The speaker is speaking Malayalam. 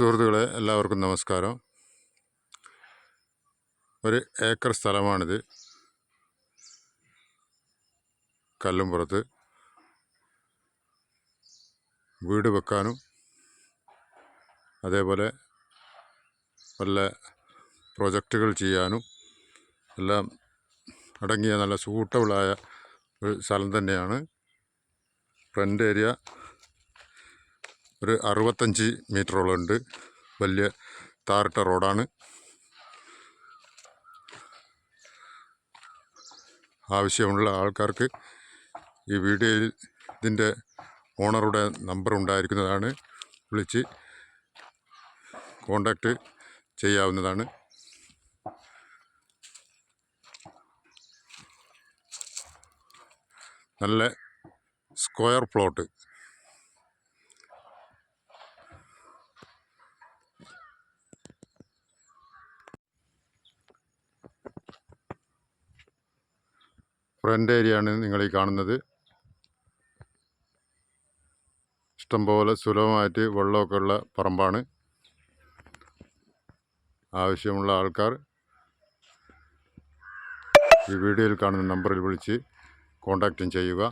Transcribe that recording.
സുഹൃത്തുക്കളെ എല്ലാവർക്കും നമസ്കാരം. ഒരു ഏക്കർ സ്ഥലമാണിത്. കല്ലുംപുറത്ത്. വീട് വെക്കാനും അതേപോലെ വല്ല പ്രൊജക്റ്റുകൾ ചെയ്യാനും എല്ലാം അടങ്ങിയ നല്ല സൂട്ടബിളായ ഒരു സ്ഥലം തന്നെയാണ്. ഫ്രണ്ട് ഏരിയ ഒരു അറുപത്തഞ്ച് മീറ്ററോളം ഉണ്ട് വലിയ താറിട്ട റോഡാണ്. ആവശ്യമുള്ള ആൾക്കാർക്ക് ഈ വീഡിയോയിൽ ഇതിന്റെ ഓണറുടെ നമ്പർ ഉണ്ടായിരിക്കുന്നതാണ്. വിളിച്ച് കോണ്ടാക്റ്റ് ചെയ്യാവുന്നതാണ്. നല്ല സ്ക്വയർ പ്ലോട്ട്. ഫ്രണ്ട് ഏരിയ ആണ് നിങ്ങൾ ഈ കാണുന്നത്. ഇഷ്ടംപോലെ സുലഭമായിട്ട് വെള്ളമൊക്കെ ഉള്ള പറമ്പാണ്. ആവശ്യമുള്ള ആൾക്കാർ ഈ വീഡിയോയിൽ കാണുന്ന നമ്പറിൽ വിളിച്ച് കോണ്ടാക്റ്റും ചെയ്യുക.